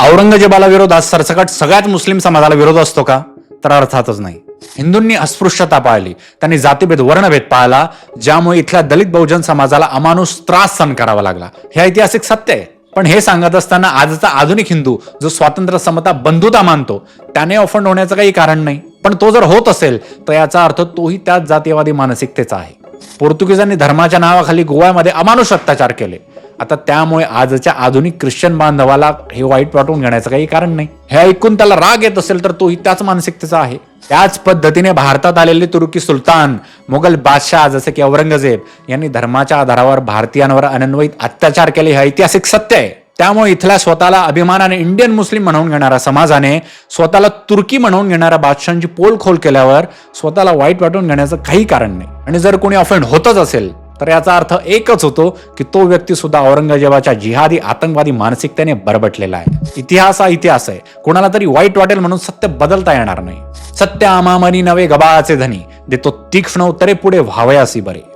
औरंगजेबाला विरोध आज सरसकट सगळ्याच मुस्लिम समाजाला विरोध असतो का? तर अर्थातच नाही. हिंदूंनी अस्पृश्यता पाळली. त्यांनी जातीभेद वर्णभेद पाळला ज्यामुळे इथल्या दलित बहुजन समाजाला अमानुष त्रास सहन करावा लागला. हे ऐतिहासिक सत्य आहे. पण हे सांगत असताना आजचा आधुनिक हिंदू जो स्वातंत्र्य समता बंधुता मानतो त्याने ऑफंड होण्याचं काही कारण नाही. पण तो जर होत असेल तर याचा अर्थ तोही त्याच जातीयवादी मानसिकतेचा आहे. पोर्तुगीजांनी धर्माच्या नावाखाली गोव्यामध्ये अमानुष अत्याचार केले. आता त्यामुळे आजच्या आधुनिक ख्रिश्चन बांधवाला हे वाईट वाटून घेण्याचं काही कारण नाही. हे ऐकून त्याला राग येत असेल तर तोही त्याच मानसिकतेचा आहे. त्याच पद्धतीने भारतात आलेले तुर्की सुलतान मुघल बादशाह जसे की औरंगजेब यांनी धर्माच्या आधारावर भारतीयांवर अनन्वयित अत्याचार केले हे ऐतिहासिक सत्य आहे. त्यामुळे इथल्या स्वतःला अभिमानाने इंडियन मुस्लिम म्हणून घेणाऱ्या समाजाने स्वतःला तुर्की म्हणून घेणाऱ्या बादशांची पोल खोल केल्यावर स्वतःला वाईट वाटून घेण्याचं काही कारण नाही. आणि जर कोणी ऑफेंड होतच असेल तर याचा अर्थ एकच होतो की तो व्यक्ती सुद्धा औरंगजेबाच्या जिहादी आतंकवादी मानसिकतेने बरबटलेला आहे. इतिहास हा इतिहास आहे. कोणाला तरी वाईट वाटेल म्हणून सत्य बदलता येणार नाही. सत्य आमामनी नवे गबाळाचे धनी. देतो तीक्ष्ण उत्तरे पुढे व्हावयासी बरे.